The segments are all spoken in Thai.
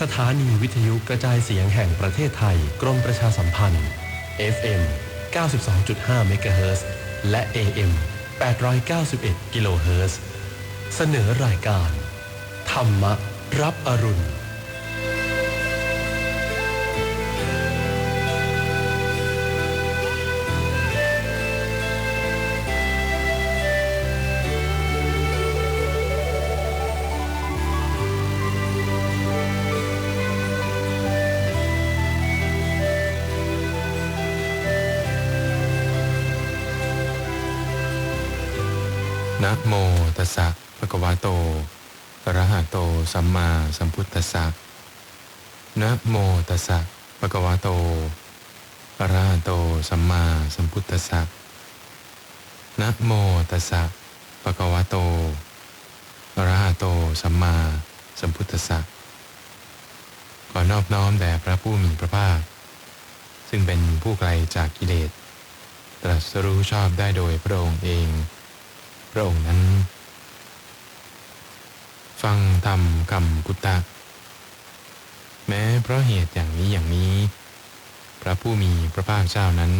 สถานีวิทยุกระจายเสียงแห่งประเทศไทย กรมประชาสัมพันธ์ FM 92.5เมกะเฮิรตซ์และ AM 891กิโลเฮิรตซ์เสนอรายการ ธรรมรับอรุณ สัมมาสัมพุทธัสสะนะโมตัสสะภะคะวะโตอะระหะโตสัมมาสัมพุทธัสสะนะโมตัสสะภะคะวะโตอะระหะโตสัมมาสัมพุทธัสสะขอนอบน้อมแด่พระผู้มีพระภาค ซึ่งเป็นผู้ไกลจากกิเลส ตรัสรู้ชอบได้โดยพระองค์เอง พระองค์นั้น ฟังธรรมคำกุตตะ แม้เพราะเหตุอย่างนี้อย่างนี้ พระผู้มีพระภาคเจ้านั้น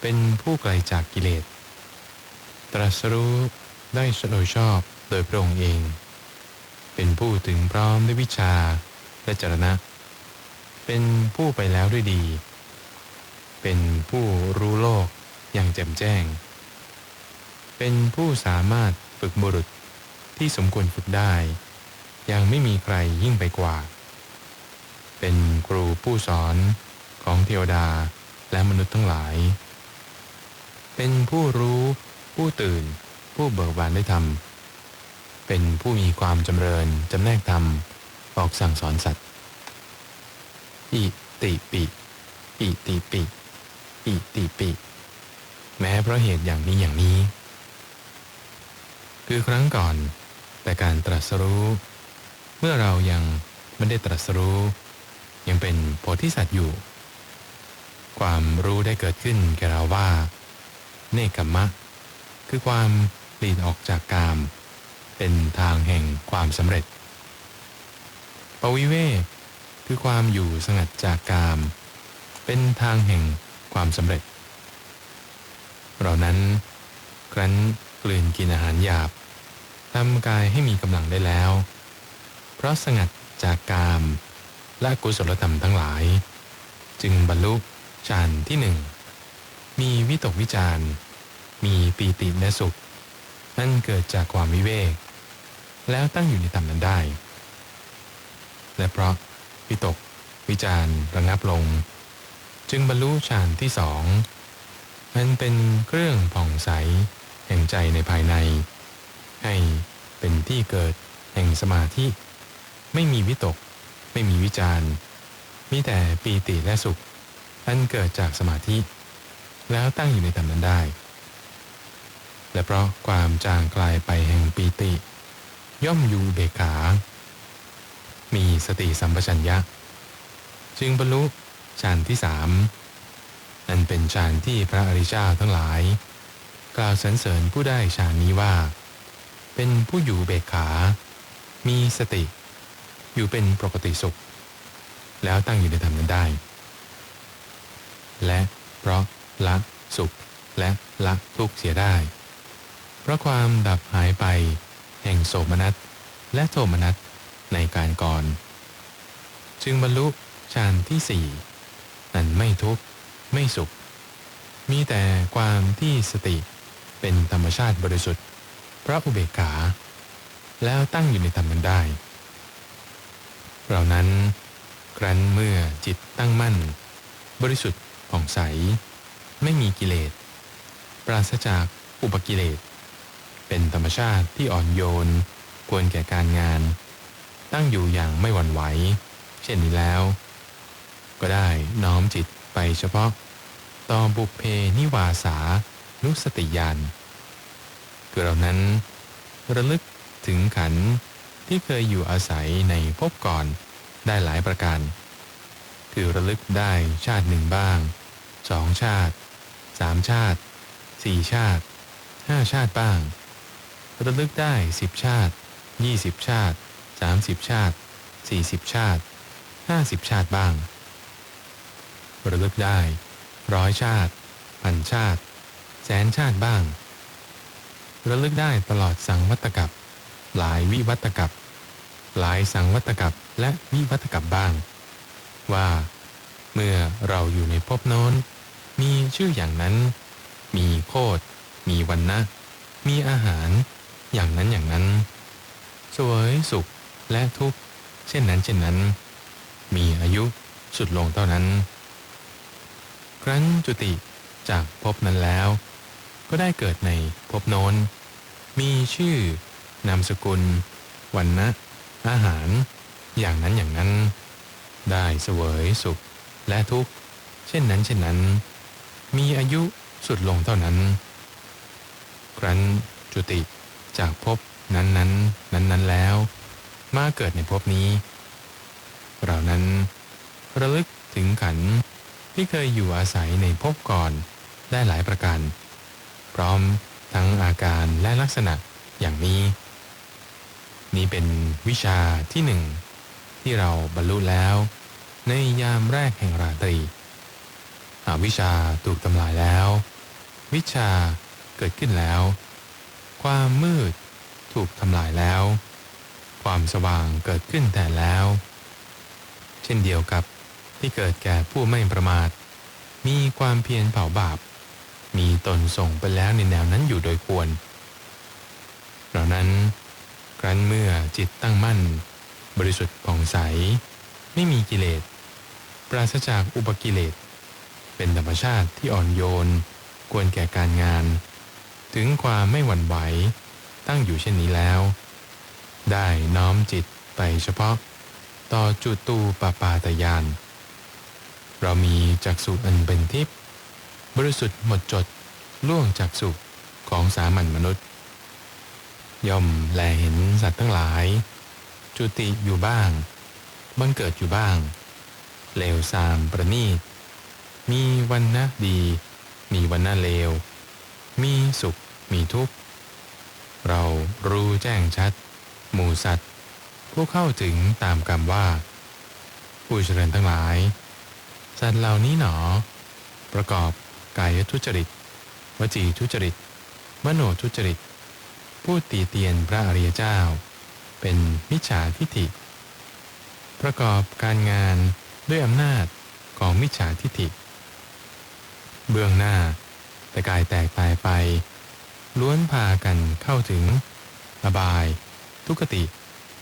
เป็นผู้ไกลจากกิเลส ตรัสรู้ได้โดยชอบโดยพระองค์เอง เป็นผู้ถึงพร้อมด้วยวิชาและจรณะ เป็นผู้ไปแล้วด้วยดี เป็นผู้รู้โลกอย่างแจ่มแจ้ง เป็นผู้สามารถฝึกบุรุษ ที่สมควรฝึกได้ ยังไม่มีใครยิ่งไปกว่า เป็นครูผู้สอนของเทวดาและมนุษย์ทั้งหลาย เป็นผู้รู้ ผู้ตื่น ผู้เบิกบานได้ทำเป็นผู้มีความจำเริญจำแนกธรรมออกสั่งสอนสัตว์อิติปิอิติปิอิติปิ แม้เพราะเหตุอย่างนี้อย่างนี้ คือครั้งก่อน แต่การตรัสรู้ เมื่อเรายังไม่ได้ตรัสรู้ ยังเป็นโพธิสัตว์อยู่ ความรู้ได้เกิดขึ้นแก่เราว่า เนกขมะ คือความหลีดออกจากกาม เป็นทางแห่งความสำเร็จ ปวิเวกคือความอยู่สงัดจากกาม เป็นทางแห่งความสำเร็จ เรานั้นครั้นกลืนกินอาหารหยาบ ทำกายให้มีกำลังได้แล้ว เพราะสงัดจากกาม และกุศลธรรมทั้งหลาย จึงบรรลุฌานที่หนึ่ง มีวิตกวิจารมีปีติและสุข นั่นเกิดจากความวิเวก แล้วตั้งอยู่ในธรรมนั้นได้ และเพราะวิตกวิจารระงับลง จึงบรรลุฌานที่สองมันเป็นเครื่องผ่องใสแห่งใจในภายใน ให้เป็นที่เกิดแห่งสมาธิ ไม่มีวิตก ไม่มีวิจารณ์มีแต่ปีติและสุข อันเกิดจากสมาธิ แล้วตั้งอยู่ในธรรมนั้นได้ และเพราะความจางกลายไปแห่งปีติ ย่อมอยู่เบกขา มีสติสัมปชัญญะ จึงบรรลุฌานที่สามนั่นเป็นฌานที่พระอริยเจ้าทั้งหลาย กล่าวสรรเสริญผู้ได้ฌานนี้ว่า เป็นผู้อยู่เบกขา มีสติ อยู่เป็นปกติสุข แล้วตั้งอยู่ในธรรมนั้นได้ และเพราะละสุขและละทุกข์เสียได้ เพราะความดับหายไปแห่งโสมนัสและโทมนัสในการก่อน จึงบรรลุฌานที่สี่นั่นไม่ทุกข์ไม่สุข มีแต่ความที่สติเป็นธรรมชาติบริสุทธิ์ พระอุเบกขา แล้วตั้งอยู่ในธรรมนั้นได้ เรานั้น ครั้นเมื่อจิตตั้งมั่น บริสุทธิ์ผ่องใส ไม่มีกิเลส ปราศจากอุปกิเลส เป็นธรรมชาติที่อ่อนโยน ควรแก่การงาน ตั้งอยู่อย่างไม่หวั่นไหว เช่นนี้แล้ว ก็ได้น้อมจิตไปเฉพาะต่อบุพเพนิวาสานุสติญาณ คือเรานั้นระลึกถึงขันที่เคยอยู่อาศัยในภพก่อนได้หลายประการ คือระลึกได้ชาติหนึ่งบ้างสองชาติสามชาติสี่ชาติห้าชาติบ้าง ระลึกได้สิบชาติยี่สิบชาติสามสิบชาติ40ชาติ50ชาติบ้าง ระลึกได้ร้อยชาติพันชาติ แสนชาติบ้าง ระลึกได้ตลอดสังวัตกับ หลายวิวัตกับ หลายสังวัตกับและวิวัตกับบ้าง ว่า เมื่อเราอยู่ในภพโน้น มีชื่ออย่างนั้น มีโคดมีวันนะมีอาหาร อย่างนั้นอย่างนั้น สวยสุขและทุกข์เช่นนั้นเช่นนั้น มีอายุสุดลงเท่านั้น ครั้นจุติจากภพนั้นแล้ว ก็ได้เกิดในภพโน้น มีชื่อ นามสกุล วันนะอาหาร อย่างนั้นอย่างนั้น ได้เสวยสุขและทุกข์ เช่นนั้นเช่นนั้น มีอายุสุดลงเท่านั้น ครั้นจุติจากภพนั้นนั้นนั้นนั้นแล้ว มาเกิดในภพนี้ เรานั้นระลึกถึงขันที่เคยอยู่อาศัยในภพก่อนได้หลายประการ พร้อมทั้งอาการและลักษณะอย่างนี้ นี้เป็นวิชาที่หนึ่งที่เราบรรลุแล้ว ในยามแรกแห่งราตรีอวิชาถูกทำลายแล้ว วิชาเกิดขึ้นแล้ว ความมืดถูกทำลายแล้ว ความสว่างเกิดขึ้นแต่แล้ว เช่นเดียวกับที่เกิดแก่ผู้ไม่ประมาท มีความเพียรเผาบาป มีตนส่งไปแล้วในแนวนั้นอยู่โดยควรเหล่านั้นครั้นเมื่อจิตตั้งมั่น บริสุทธิ์ผ่องใส ไม่มีกิเลส ปราศจากอุปกิเลส เป็นธรรมชาติที่อ่อนโยน ควรแก่การงาน ถึงความไม่หวั่นไหว ตั้งอยู่เช่นนี้แล้ว ได้น้อมจิตไปเฉพาะ ต่อจุตูปปาตยาน เรามีจักษุอันเป็นทิพย์ บริสุทธิ์หมดจดล่วงจากสุขของสามัญมนุษย์ ย่อมแลเห็นสัตว์ทั้งหลาย จุติอยู่บ้าง บังเกิดอยู่บ้าง เลวทรามประณีต มีวันนะดี มีวันนะเลว มีสุขมีทุกข์ เรารู้แจ้งชัด หมู่สัตว์ ผู้เข้าถึงตามกรรมว่า ผู้เจริญทั้งหลาย สัตว์เหล่านี้หนอ ประกอบ กายทุจริต วจีทุจริต มโนทุจริต ผู้ตีเตียนพระอริยเจ้า เป็นมิจฉาทิฏฐิ ประกอบการงานด้วยอำนาจของมิจฉาทิฏฐิ เบื้องหน้าแต่กายแตกตายไป ล้วนพากันเข้าถึง อบาย ทุกติ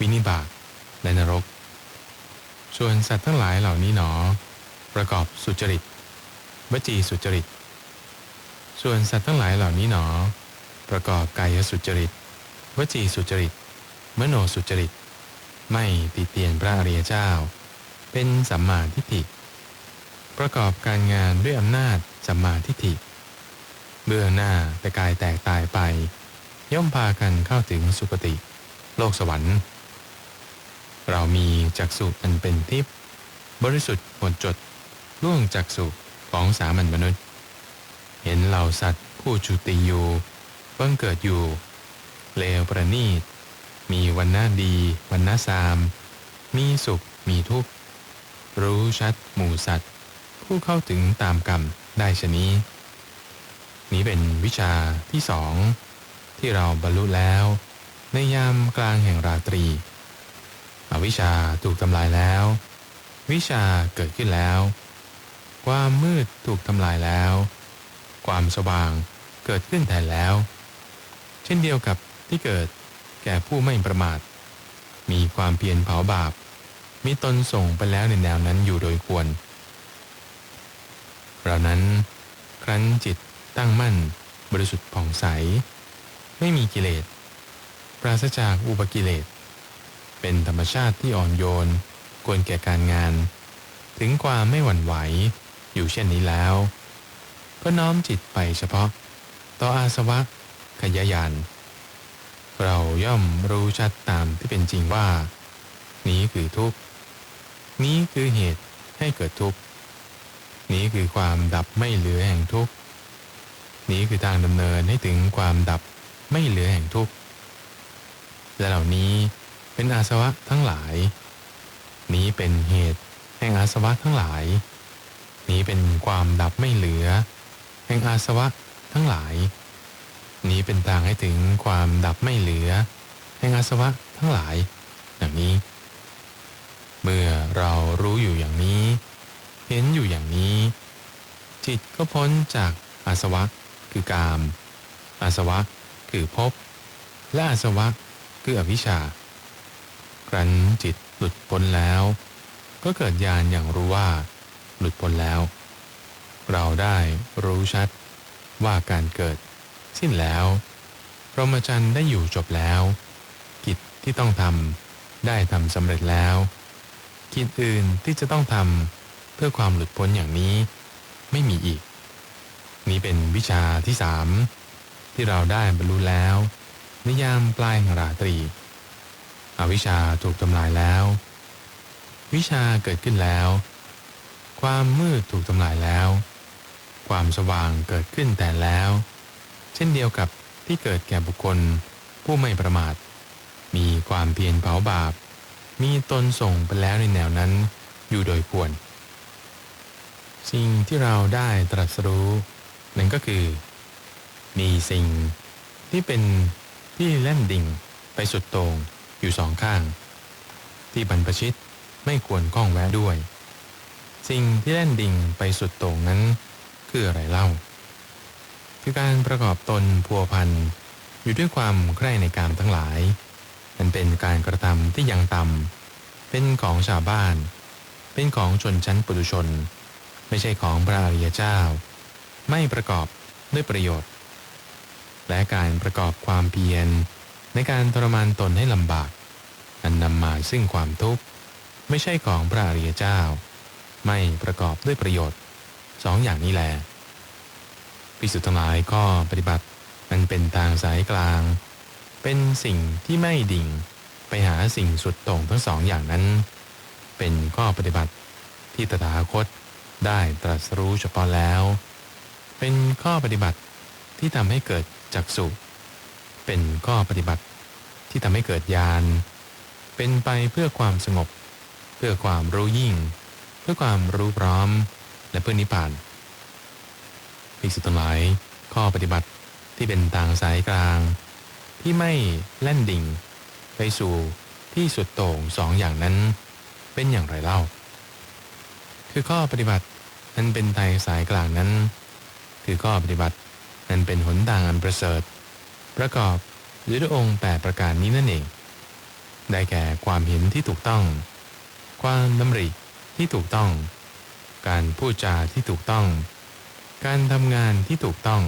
วินิบาตและนรก ส่วนสัตว์ทั้งหลายเหล่านี้หนอ ประกอบสุจริต วจีสุจริต ส่วนสัตว์ทั้งหลายเหล่านี้หนอ ประกอบกายสุจริต วจีสุจริต มโนสุจริต ไม่ติเตียนพระอริยเจ้า เป็นสัมมาทิฏฐิ ประกอบการงานด้วยอำนาจสัมมาทิฏฐิ เบื้องหน้าแต่กายแตกตายไป ย่อมพากันเข้าถึงสุคติ โลกสวรรค์ เรามีจักษุอันเป็นทิพย์บริสุทธิ์หมดจดล่วงจักษุของสามัญมนุษย์ เห็นเหล่าสัตว์ผู้จุติอยู่บังเกิดอยู่เลวประณีต มีวันหน้าดีวันหน้าสาม มีสุขมีทุกข์ รู้ชัดหมู่สัตว์ ผู้เข้าถึงตามกรรมได้ชนี้ นี้เป็นวิชาที่สองที่เราบรรลุแล้ว ในยามกลางแห่งราตรีอวิชาถูกทำลายแล้ว วิชาเกิดขึ้นแล้ว ความมืดถูกทำลายแล้ว ความสว่างเกิดขึ้นแทนแล้ว เช่นเดียวกับที่เกิดแก่ผู้ไม่ประมาท มีความเพียรเผาบาป มีตนส่งไปแล้วในแนวนั้นอยู่โดยควรเรานั้นครั้นจิตตั้งมั่น บริสุทธิ์ผ่องใส ไม่มีกิเลส ปราศจากอุปกิเลส เป็นธรรมชาติที่อ่อนโยนควรแก่การงาน ถึงความไม่หวั่นไหวอยู่เช่นนี้แล้ว ก็น้อมจิตไปเฉพาะ ต่ออาสวะขยายาน เราย่อมรู้ชัดตามที่เป็นจริงว่า นี้คือทุกข์ นี้คือเหตุให้เกิดทุกข์ นี้คือความดับไม่เหลือแห่งทุกข์ นี้คือทางดำเนินให้ถึงความดับไม่เหลือแห่งทุกข์และเหล่านี้เป็นอาสวะทั้งหลาย นี้เป็นเหตุแห่งอาสวะทั้งหลาย นี้เป็นความดับไม่เหลือ ห่งอาสวะทั้งหลาย นี้เป็นทางให้ถึงความดับไม่เหลือ แห่งอาสวะทั้งหลายอย่างนี้ เมื่อเรารู้อยู่อย่างนี้ เห็นอยู่อย่างนี้ จิตก็พ้นจากอาสวะคือกาม อาสวะคือภพ และอาสวะคืออวิชชา ครั้นจิตหลุดพ้นแล้ว ก็เกิดญาณอย่างรู้ว่า หลุดพ้นแล้ว เราได้รู้ชัดว่าการเกิดสิ้นแล้ว พรหมจรรย์ได้อยู่จบแล้ว กิจที่ต้องทำได้ทำสำเร็จแล้ว กิจอื่นที่จะต้องทำเพื่อความหลุดพ้นอย่างนี้ไม่มีอีก นี้เป็นวิชาที่สามที่เราได้บรรลุแล้วในยามปลายแห่งราตรี อวิชชาถูกทำลายแล้ว วิชาเกิดขึ้นแล้ว ความมืดถูกทำลายแล้ว ความสว่างเกิดขึ้นแต่แล้ว เช่นเดียวกับที่เกิดแก่บุคคลผู้ไม่ประมาท มีความเพียรเผาบาป มีตนส่งไปแล้วในแนวนั้นอยู่โดยควร สิ่งที่เราได้ตรัสรู้นั่นก็คือ มีสิ่งที่เป็นที่แล่นดิ่งไปสุดโต่งอยู่สองข้าง ที่บรรพชิตไม่ควรข้องแวะด้วย สิ่งที่แล่นดิ่งไปสุดโต่งนั้น คืออะไรเล่า คือการประกอบตนพัวพันอยู่ด้วยความใคร่ในการทั้งหลาย มันเป็นการกระทำที่ยังต่ำเป็นของชาวบ้าน เป็นของชนชั้นปุถุชน ไม่ใช่ของพระอริยเจ้า ไม่ประกอบด้วยประโยชน์ และการประกอบความเพียรในการทรมานตนให้ลำบาก อันนำมาซึ่งความทุกข์ ไม่ใช่ของพระอริยเจ้า ไม่ประกอบด้วยประโยชน์ สองอย่างนี้แหละพิสุทธิ์ทั้งหลายก็ปฏิบัติมันเป็นทางสายกลาง เป็นสิ่งที่ไม่ดิ่งไปหาสิ่งสุดต่งทั้งสองอย่างนั้น เป็นข้อปฏิบัติที่ตถาคตได้ตรัสรู้เฉพาะแล้ว เป็นข้อปฏิบัติที่ทำให้เกิดจักสุเป็นข้อปฏิบัติที่ทำให้เกิดญาณเป็นไปเพื่อความสงบ เพื่อความรู้ยิ่ง เพื่อความรู้พร้อม และเพื่อนิพพานภิกษุทั้งหลายข้อปฏิบัติที่เป็นทางสายกลาง ที่ไม่แล่นดิ่ง ไปสู่ที่สุดโต่งสองอย่างนั้น เป็นอย่างไรเล่า คือข้อปฏิบัตินั้นเป็นไทยสายกลางนั้น คือข้อปฏิบัตินั้นเป็นหนทางอันประเสริฐ ประกอบด้วยองค์แปดประการนี้นั่นเอง ได้แก่ความเห็นที่ถูกต้อง ความดำริที่ถูกต้อง การพูดจาที่ถูกต้อง การทำงานที่ถูกต้อง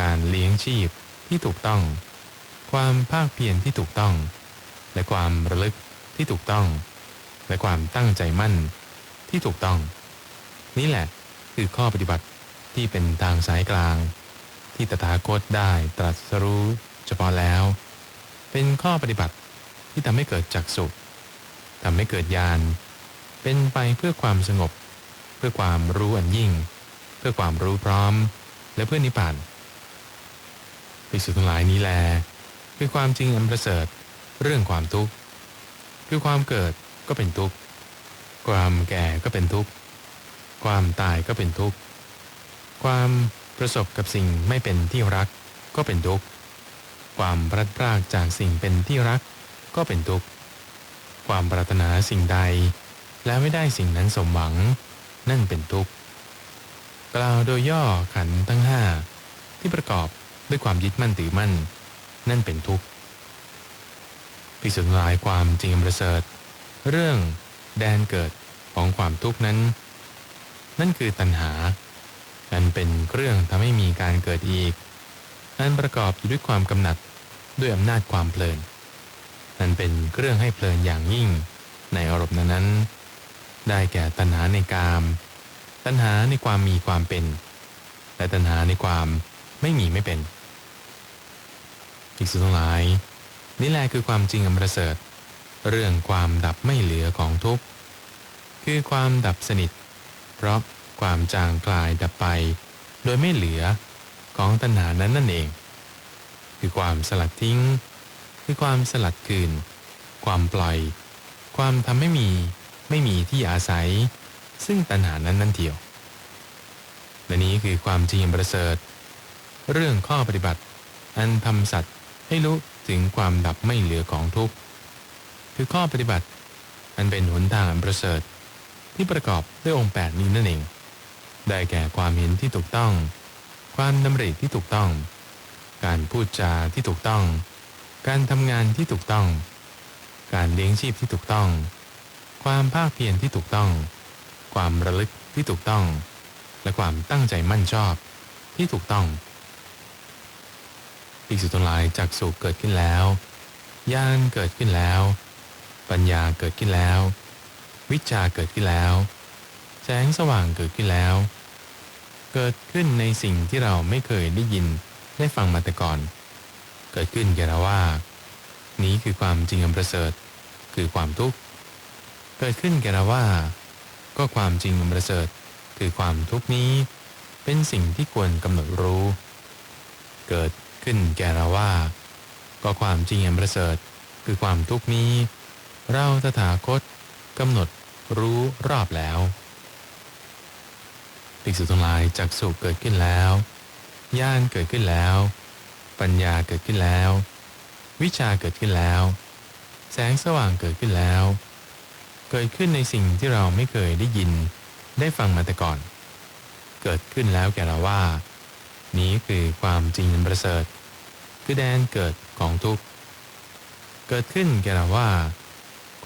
การเลี้ยงชีพที่ถูกต้อง ความภาคเพียรที่ถูกต้อง และความระลึกที่ถูกต้อง และความตั้งใจมั่นที่ถูกต้อง นี่แหละคือข้อปฏิบัติที่เป็นทางสายกลาง ที่ตถาคตได้ตรัสรู้เฉพาะแล้ว เป็นข้อปฏิบัติที่ทำให้เกิดจักสุทำให้เกิดญาณเป็นไปเพื่อความสงบ เพื่อความรู้อันยิ่ง เพื่อความรู้พร้อม และเพื่อนิพพานภิกษุทั้งหลายนี้แลคือความจริงอันประเสริฐเรื่องความทุกข์คือความเกิดก็เป็นทุกข์ความแก่ก็เป็นทุกข์ความตายก็เป็นทุกข์ความประสบกับสิ่งไม่เป็นที่รักก็เป็นทุกข์ความพลัดพรากจากสิ่งเป็นที่รักก็เป็นทุกข์ความปรารถนาสิ่งใด แล้วไม่ได้สิ่งนั้นสมหวัง นั่นเป็นทุกข์ กล่าวโดยย่อขันทั้งห้าที่ประกอบด้วยความยึดมั่นถือมั่น นั่นเป็นทุกข์พิสุทธิ์หลายความจริงประเสริฐ เรื่องแดนเกิดของความทุกข์นั้น นั่นคือตัณหา อันเป็นเครื่องทำให้มีการเกิดอีก อันประกอบอยู่ด้วยความกำหนัดด้วยอำนาจความเพลิน นั่นเป็นเครื่องให้เพลินอย่างยิ่งในอารมณ์นั้นๆ ได้แก่ตัณหาในกาม ตัณหาในความมีความเป็น และตัณหาในความไม่มีไม่เป็นอีกสุดทั้งหลาย นี่แหละคือความจริงอันประเสริฐ เรื่องความดับไม่เหลือของทุกข์คือความดับสนิท เพราะความจางกลายดับไป โดยไม่เหลือของตัณหานั้นนั่นเอง คือความสลัดทิ้ง คือความสลัดคืน ความปล่อย ความทำให้มี ไม่มีที่อาศัย ซึ่งตัณหานั้นนั่นเดียวและนี้คือความจริงประเสริฐ เรื่องข้อปฏิบัติ อันทำสัตว์ให้รู้ถึงความดับไม่เหลือของทุกข์คือข้อปฏิบัติ อันเป็นหนทางอันประเสริฐ ที่ประกอบด้วยองค์แปดนี้นั่นเอง ได้แก่ความเห็นที่ถูกต้อง ความดำริที่ถูกต้อง การพูดจาที่ถูกต้อง การทำงานที่ถูกต้อง การเลี้ยงชีพที่ถูกต้อง ความภาคเพียรที่ถูกต้อง ความระลึกที่ถูกต้อง และความตั้งใจมั่นชอบที่ถูกต้องภิกษุทั้งหลายจากสุขเกิดขึ้นแล้วญาณเกิดขึ้นแล้ว ปัญญาเกิดขึ้นแล้ว วิชาเกิดขึ้นแล้ว แสงสว่างเกิดขึ้นแล้ว เกิดขึ้นในสิ่งที่เราไม่เคยได้ยินได้ฟังมาแต่ก่อน เกิดขึ้นแก่เราว่า นี้คือความจริงอันประเสริฐ คือความทุกข์ เกิดขึ้นแก่เราว่า ก็ความจริงประเสริฐคือความทุกนี้ เป็นสิ่งที่ควรกำหนดรู้ เกิดขึ้นแก่เราว่า ก็ความจริงประเสริฐคือความทุกนี้ เราตถาคตกำหนดรู้รอบแล้วภิกษุทั้งหลายจากสุเกิดขึ้นแล้วญาณเกิดขึ้นแล้ว ปัญญาเกิดขึ้นแล้ว วิชาเกิดขึ้นแล้ว แสงสว่างเกิดขึ้นแล้ว เกิดขึ้นในสิ่งที่เราไม่เคยได้ยิน ได้ฟังมาแต่ก่อน เกิดขึ้นแล้วแก่เราว่า นี้คือความจริงอันประเสริฐ คือแดนเกิดของทุกข์ เกิดขึ้นแก่เราว่า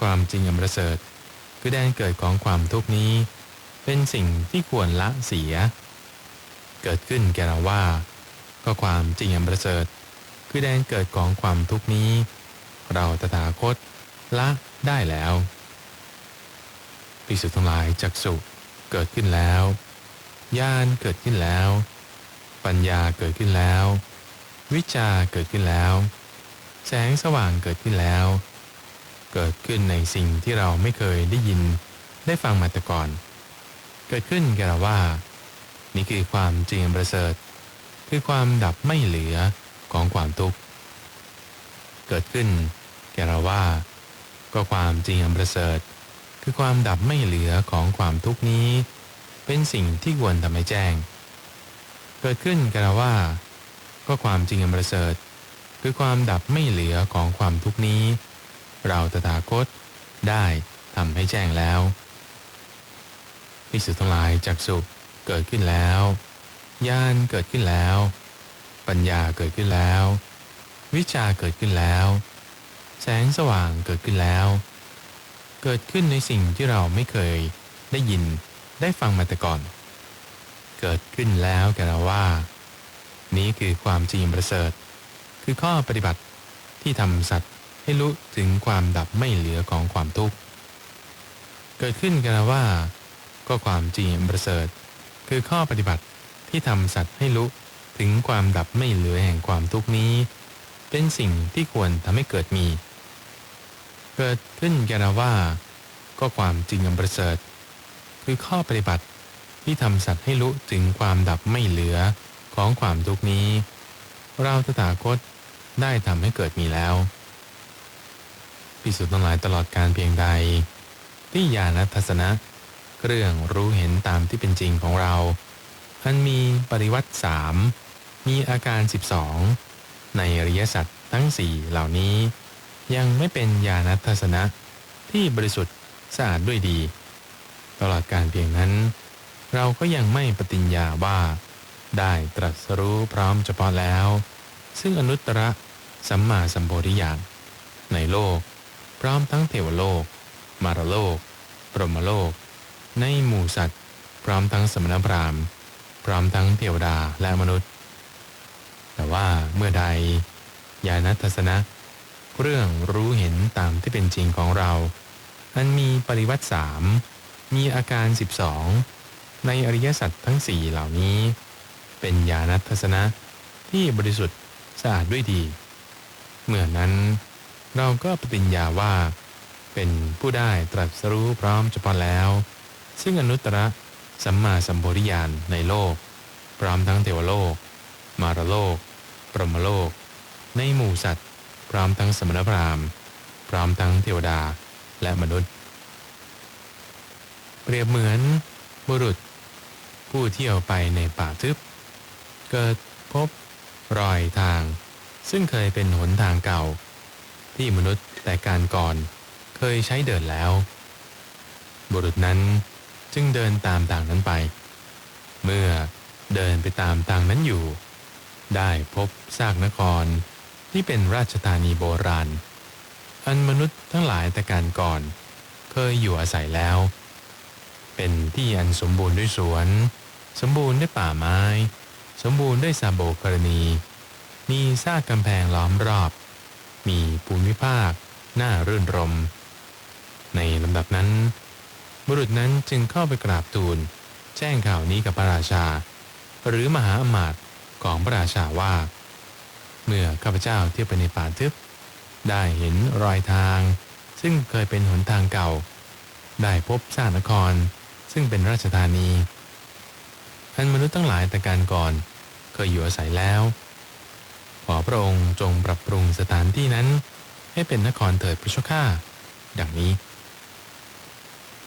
ความจริงอันประเสริฐ คือแดนเกิดของความทุกข์นี้ เป็นสิ่งที่ควรละเสีย เกิดขึ้นแก่เราว่า ก็ความจริงอันประเสริฐ คือแดนเกิดของความทุกข์นี้ เราตถาคตละได้แล้ว ภิกษุทั้งหลายจักสุเกิดขึ้นแล้วญาณเกิดขึ้นแล้ว ปัญญาเกิดขึ้นแล้ว วิชาเกิดขึ้นแล้ว แสงสว่างเกิดขึ้นแล้ว เกิดขึ้นในสิ่งที่เราไม่เคยได้ยินได้ฟังมาแต่ก่อน เกิดขึ้นแก่เราว่า นี่คือความจริงประเสริฐ คือความดับไม่เหลือของความทุกข์ เกิดขึ้นแก่เราว่า ก็ความจริงประเสริฐ คือความดับไม่เหลือของความทุกนี้ เป็นสิ่งที่ควรทำให้แจ้ง เกิดขึ้นกราว่า ก็ความจริงอันประเสริฐ คือความดับไม่เหลือของความทุกนี้ เราตถาคตได้ทำให้แจ้งแล้วภิกษุทั้งหลายจากสุขเกิดขึ้นแล้วญาณเกิดขึ้นแล้ว ปัญญาเกิดขึ้นแล้ว วิชาเกิดขึ้นแล้ว แสงสว่างเกิดขึ้นแล้ว เกิดขึ้นในสิ่งที่เราไม่เคยได้ยินได้ฟังมาแต่ก่อน เกิดขึ้นแล้วแกเราว่า นี้คือความจริงประเสริฐ คือข้อปฏิบัติที่ทำสัตว์ให้รู้ถึงความดับไม่เหลือของความทุกข์ เกิดขึ้นแกเราว่า ก็ความจริงประเสริฐ คือข้อปฏิบัติที่ทำสัตว์ให้รู้ถึงความดับไม่เหลือแห่งความทุกข์นี้ เป็นสิ่งที่ควรทำให้เกิดมี เกิดขึ้นแกเราว่า ก็ความจริงอันประเสริฐ คือข้อปฏิบัติที่ทำสัตว์ให้รู้ถึงความดับไม่เหลือของความทุกนี้ เราตถาคตได้ทำให้เกิดมีแล้วพิสุทธิ์ทั้งหลายตลอดการเพียงใด ที่ญาณทัศนะเรื่องรู้เห็นตามที่เป็นจริงของเราอันมีปริวัติสามมีอาการ 12 ในอริยสัจทั้งสี่เหล่านี้ ยังไม่เป็นญาณทัศนะที่บริสุทธิ์สะอาดด้วยดี ตลอดการเพียงนั้น เราก็ยังไม่ปฏิญญาว่า ได้ตรัสรู้พร้อมเฉพาะแล้ว ซึ่งอนุตตรสัมมาสัมโพธิญาณในโลก พร้อมทั้งเทวโลก มารโลก ปรมโลก ในหมู่สัตว์ พร้อมทั้งสมณพราหมณ์ พร้อมทั้งเทวดาและมนุษย์ แต่ว่าเมื่อใดญาณทัศนะ เรื่องรู้เห็นตามที่เป็นจริงของเรา อันมีปริวัติสามมีอาการ 12 ในอริยสัจทั้งสี่เหล่านี้ เป็นญาณทัศนะที่บริสุทธิ์สะอาดด้วยดี เมื่อนั้นเราก็ปฏิญญาว่า เป็นผู้ได้ตรัสรู้พร้อมเฉพาะแล้ว ซึ่งอนุตตรสัมมาสัมโพธิญาณในโลก พร้อมทั้งเทวโลก มารโลก ปรมโลก ในหมู่สัตว์ ร้อมทั้งสมณพราหมณ์พร้อมทั้งเทวดาและมนุษย์ เปรียบเหมือนบุรุษ ผู้เที่ยวไปในป่าทึบ เกิดพบรอยทาง ซึ่งเคยเป็นหนทางเก่า ที่มนุษย์แต่การก่อนเคยใช้เดินแล้ว บุรุษนั้นจึงเดินตามทางนั้นไป เมื่อเดินไปตามทางนั้นอยู่ ได้พบซากนคร ที่เป็นราชธานีโบราณ อันมนุษย์ทั้งหลายแต่การก่อน เคยอยู่อาศัยแล้ว เป็นที่อันสมบูรณ์ด้วยสวน สมบูรณ์ด้วยป่าไม้ สมบูรณ์ด้วยซาโบกรณี มีซากกำแพงล้อมรอบ มีภูมิภาคน่ารื่นรม ในลำดับนั้น บุรุษนั้นจึงเข้าไปกราบทูล แจ้งข่าวนี้กับพระราชา หรือมหาอมาตย์ของพระราชาว่า เมื่อข้าพเจ้าเที่ยวไปในป่าทึบ ได้เห็นรอยทาง ซึ่งเคยเป็นหนทางเก่า ได้พบสร้างนคร ซึ่งเป็นราชธานีท่านมนุษย์ทั้งหลายแต่การก่อน เคยอยู่อาศัยแล้ว ขอพระองค์จงปรับปรุงสถานที่นั้น ให้เป็นนครเถิดพระเจ้าข้าดังนี้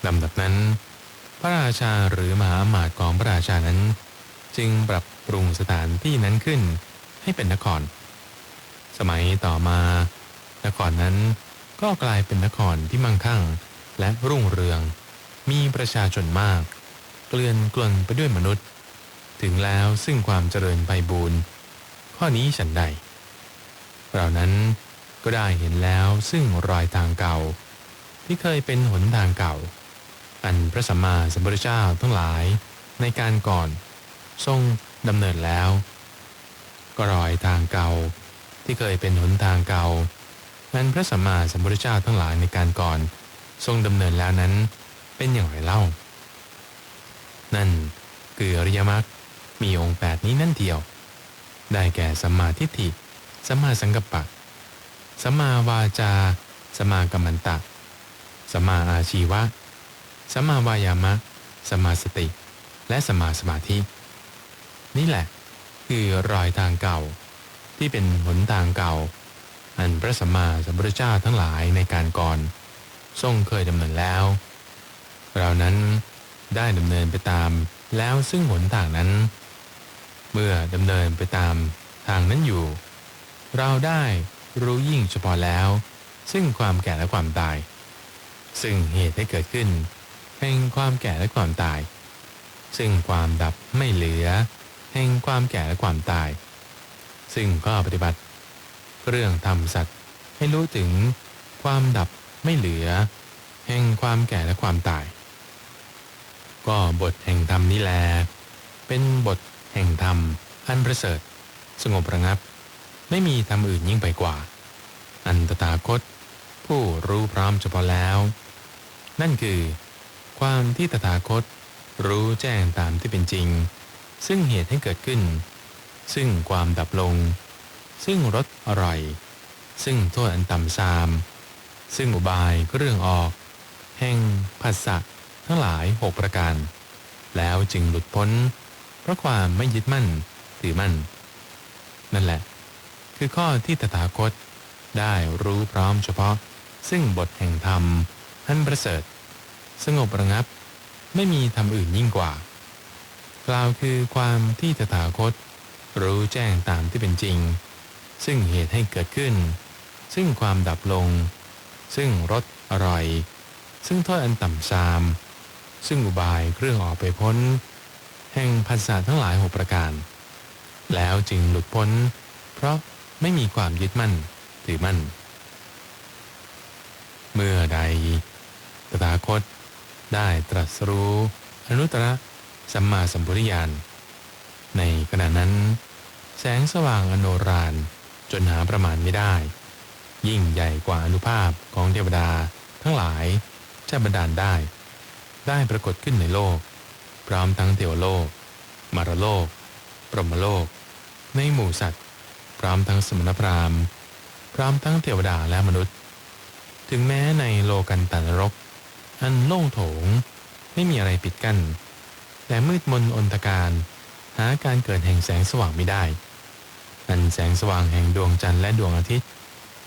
ลำดับนั้น พระราชาหรือมหาอมาตย์ของพระราชานั้น จึงปรับปรุงสถานที่นั้นขึ้นให้เป็นนคร สมัยต่อมา นครนั้นก็กลายเป็นนครที่มั่งคั่งและรุ่งเรือง มีประชาชนมาก เกลื่อนกลนไปด้วยมนุษย์ ถึงแล้วซึ่งความเจริญไปบูรณ์ข้อนี้ฉันใดเรานั้นก็ได้เห็นแล้วซึ่งรอยทางเก่า ที่เคยเป็นหนทางเก่า อันพระสัมมาสัมพุทธเจ้าทั้งหลายในการก่อนทรงดำเนินแล้ว ก็รอยทางเก่า ที่เคยเป็นหนทางเก่าอันพระสัมมาสัมพุทธเจ้าทั้งหลายในการก่อนทรงดำเนินแล้วนั้นเป็นอย่างไรเล่า นั่นคืออริยมรรคมีองค์แปดนี้นั่นเดียว ได้แก่สัมมาทิฏฐิ สัมมาสังกัปปะ สัมมาวาจา สัมมากัมมันตะ สัมมาอาชีวะ สัมมาวายามะ สัมมาสติ และสัมมาสมาธิ นี่แหละ คือรอยทางเก่า ที่เป็นหนทางเก่า อันพระสัมมาสัมพุทธเจ้าทั้งหลายในการก่อนทรงเคยดำเนินแล้ว เรานั้นได้ดำเนินไปตามแล้วซึ่งหนทางนั้น เมื่อดำเนินไปตามทางนั้นอยู่ เราได้รู้ยิ่งเฉพาะแล้ว ซึ่งความแก่และความตาย ซึ่งเหตุให้เกิดขึ้นแห่งความแก่และความตาย ซึ่งความดับไม่เหลือ แห่งความแก่และความตาย ซึ่งข้อปฏิบัติ เรื่องทำสัตว์ให้รู้ถึงความดับไม่เหลือ แห่งความแก่และความตาย ก็บทแห่งธรรมนี้แล เป็นบทแห่งธรรม อันประเสริฐ สงบระงับ ไม่มีธรรมอื่นยิ่งไปกว่า อันตถาคต ผู้รู้พร้อมเฉพาะแล้ว นั่นคือ ความที่ตถาคตรู้แจ้งตามที่เป็นจริง ซึ่งเหตุให้เกิดขึ้น ซึ่งความดับลง ซึ่งรสอร่อย ซึ่งโทษอันต่ำซาม ซึ่งอุบายก็เรื่องออก แห่งภัสสะทั้งหลายหกประการ แล้วจึงหลุดพ้น เพราะความไม่ยึดมั่นถือมั่น นั่นแหละ คือข้อที่ตถาคตได้รู้พร้อมเฉพาะ ซึ่งบทแห่งธรรมอันประเสริฐ สงบระงับ ไม่มีธรรมอื่นยิ่งกว่า กล่าวคือความที่ตถาคต รู้แจ้งตามที่เป็นจริง ซึ่งเหตุให้เกิดขึ้น ซึ่งความดับลง ซึ่งรสอร่อย ซึ่งโทษอันต่ำซาม ซึ่งอุบายเครื่องออกไปพ้น แห่งภาษาทั้งหลายหกประการ แล้วจึงหลุดพ้น เพราะไม่มีความยึดมั่นถือมั่น เมื่อใดตถาคตได้ตรัสรู้ อนุตตรสัมมาสัมพุทธญาณ ในขณะนั้น แสงสว่างอโนรานจนหาประมาณไม่ได้ ยิ่งใหญ่กว่าอนุภาพของเทวดาทั้งหลายจะบันดาลได้ ได้ปรากฏขึ้นในโลก พร้อมทั้งเทวโลก มารโลก ปรมโลก ในหมู่สัตว์ พร้อมทั้งสมณพราหมณ์ พร้อมทั้งเทวดาและมนุษย์ ถึงแม้ในโลกันตนรก อันโล่งโถง ไม่มีอะไรปิดกัน้นแต่มืดมนอนตการ หาการเกิดแห่งแสงสว่างไม่ได้ อันแสงสว่างแห่งดวงจันทร์และดวงอาทิตย์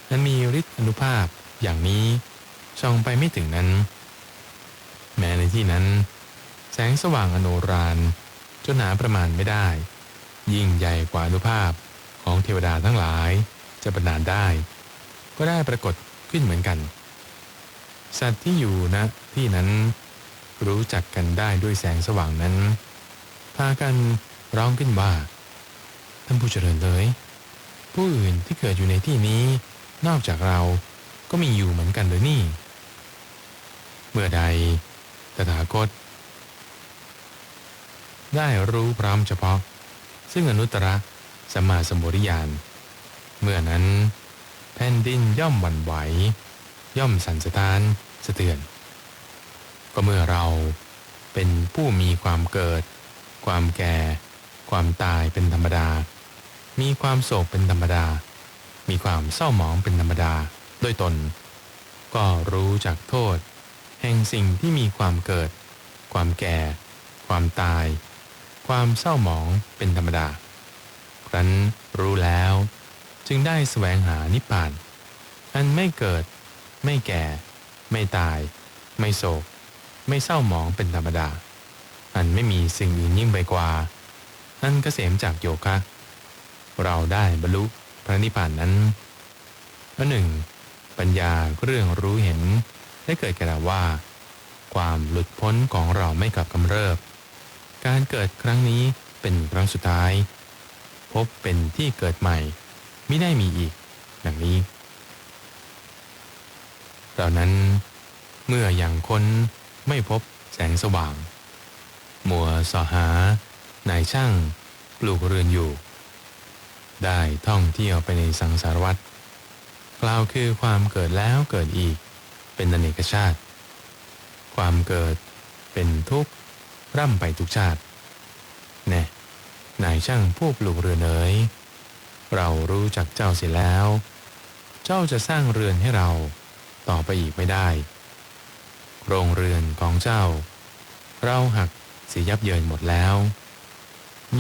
อันมีฤทธิ์อนุภาพอย่างนี้ส่องไปไม่ถึงนั้น แม้ในที่นั้น แสงสว่างอโนรานจนหาประมาณไม่ได้ ยิ่งใหญ่กว่าอนุภาพของเทวดาทั้งหลายจะบรรดาได้ ก็ได้ปรากฏขึ้นเหมือนกัน สัตว์ที่อยู่ณที่นั้นรู้จักกันได้ด้วยแสงสว่างนั้นพากัน ร้องขึ้นว่า ท่านผู้เจริญเลยผู้อื่นที่เกิดอยู่ในที่นี้ นอกจากเราก็มีอยู่เหมือนกันเลยนี่ เมื่อใดตถาคต ได้รู้พร้อมเฉพาะ ซึ่งอนุตตรสัมมาสัมโพธิญาณเมื่อนั้น แผ่นดินย่อมหวั่นไหว ย่อมสั่นสะท้านสะเทือน ก็เมื่อเราเป็นผู้มีความเกิด ความแก่ ความตายเป็นธรรมดา มีความโศกเป็นธรรมดา มีความเศร้าหมองเป็นธรรมดาด้วยตน ก็รู้จักโทษ แห่งสิ่งที่มีความเกิด ความแก่ ความตาย ความเศร้าหมองเป็นธรรมดา ครั้นรู้แล้ว จึงได้แสวงหานิพพาน อันไม่เกิด ไม่แก่ ไม่ตาย ไม่โศก ไม่เศร้าหมองเป็นธรรมดา อันไม่มีสิ่งอื่นยิ่งไปกว่า อันกเกษมจากโยคะ เราได้บรรลุพระนิพพานนั้นอันหนึ่งปัญญาเรื่องรู้เห็นได้เกิดแก่เราว่า ความหลุดพ้นของเราไม่กลับกำเริบ การเกิดครั้งนี้เป็นครั้งสุดท้าย พบเป็นที่เกิดใหม่ไม่ได้มีอีกดังนี้เรานั้นเมื่ออย่างค้นไม่พบแสงสว่าง มัวสหา นายช่างปลูกเรือนอยู่ ได้ท่องเที่ยวไปในสังสารวัตรกล่าวคือความเกิดแล้วเกิดอีก เป็นอเนกชาติ ความเกิดเป็นทุกข์ร่ำไปทุกชาติแน่นายช่างผู้ปลูกเรือนเอ๋ยเรารู้จักเจ้าเสียแล้ว เจ้าจะสร้างเรือนให้เราต่อไปอีกไม่ได้ โรงเรือนของเจ้า เราหักเสียยับเยินหมดแล้ว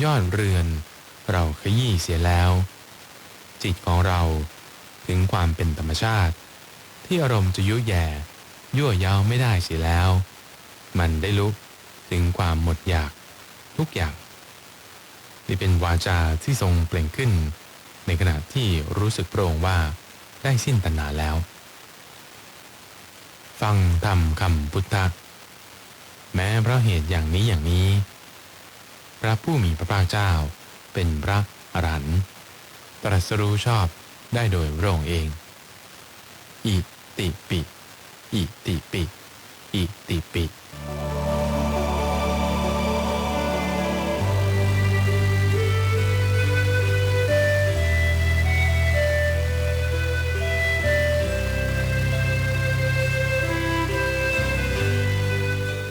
ยอดเรือน เราขยี้เสียแล้ว จิตของเราถึงความเป็นธรรมชาติ ที่อารมณ์จะยุแย่ยั่วเย้าไม่ได้เสียแล้ว มันได้ลุกถึงความหมดอยากทุกอย่าง นี่เป็นวาจาที่ทรงเปล่งขึ้น ในขณะที่รู้สึกโปร่งว่าได้สิ้นตัณหาแล้ว ฟังธรรมคำพุทธะแม้เพราะเหตุอย่างนี้อย่างนี้ พระผู้มีพระภาคเจ้า เป็นพระอรหันต์ตรัสรู้ชอบได้โดยพระองค์เอง อิติปิ อิติปิ อิติปิ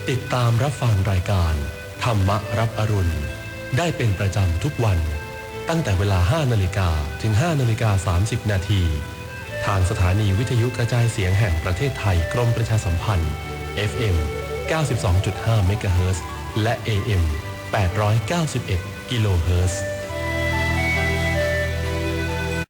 ติดตามรับฟังรายการ ธรรมรับอรุณ ได้เป็นประจำทุกวัน ตั้งแต่เวลา 5 นาฬิกาถึง 5 นาฬิกา 30 นาที ทางสถานีวิทยุกระจายเสียงแห่งประเทศไทยกรมประชาสัมพันธ์ FM 92.5เมกะเฮิรตซ์และ AM 891 กิโลเฮิรตซ์